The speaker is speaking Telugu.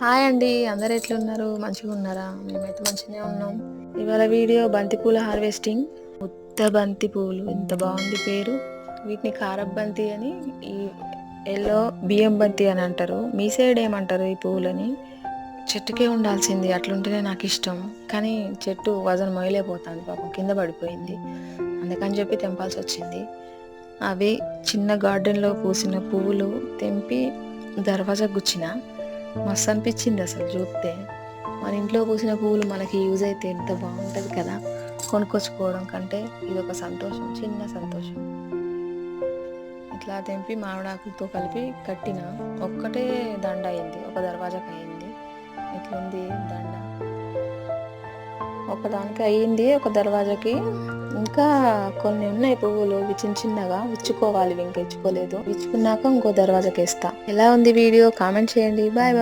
హాయ్ అండి అందరు ఎట్లున్నారు? మంచిగా ఉన్నారా? మేమైతే మంచిగానే ఉన్నాం. ఇవాళ వీడియో బంతిపూల హార్వెస్టింగ్. ఉత్త బంతి పూలు ఎంత బాగుంది పేరు. వీటిని కారబంతి అని ఈ ఎల్లో బియ్యం బంతి అని అంటారు. మీ సైడ్ ఏమంటారు ఈ పువ్వులని చెట్టుకే ఉండాల్సింది అట్లుంటేనే నాకు ఇష్టం. కానీ చెట్టు వజన్ మొయలేకపోతుంది పాపం కింద పడిపోయింది. అందుకని చెప్పి తెంపాల్సి వచ్చింది. అవి చిన్న గార్డెన్లో పూసిన పువ్వులు తెంపి దర్వాజా గుచ్చిన మస్తు అనిపించింది అసలు చూస్తే. మన ఇంట్లో పూసిన పువ్వులు మనకి యూజ్ అయితే ఎంత బాగుంటుంది కదా. కొనుక్కొచ్చుకోవడం కంటే ఇది ఒక సంతోషం చిన్న సంతోషం. ఇట్లా తెంపి మామిడాకులతో కలిపి కట్టిన ఒక్కటే దండ అయింది ఒక దర్వాజాకి అయింది. ఇట్లుంది దండ. ఒకదానికి అయ్యింది ఒక దర్వాజాకి. ఇంకా కొన్ని ఉన్నాయి పువ్వులు ఇవి చిన్న చిన్నగా విచ్చుకోవాలి ఇవి ఇంకా ఇచ్చుకోలేదు విచ్చుకున్నాక ఇంకో దర్వాజాకి వేస్తా ఎలా ఉంది వీడియో? కామెంట్ చేయండి. Bye bye.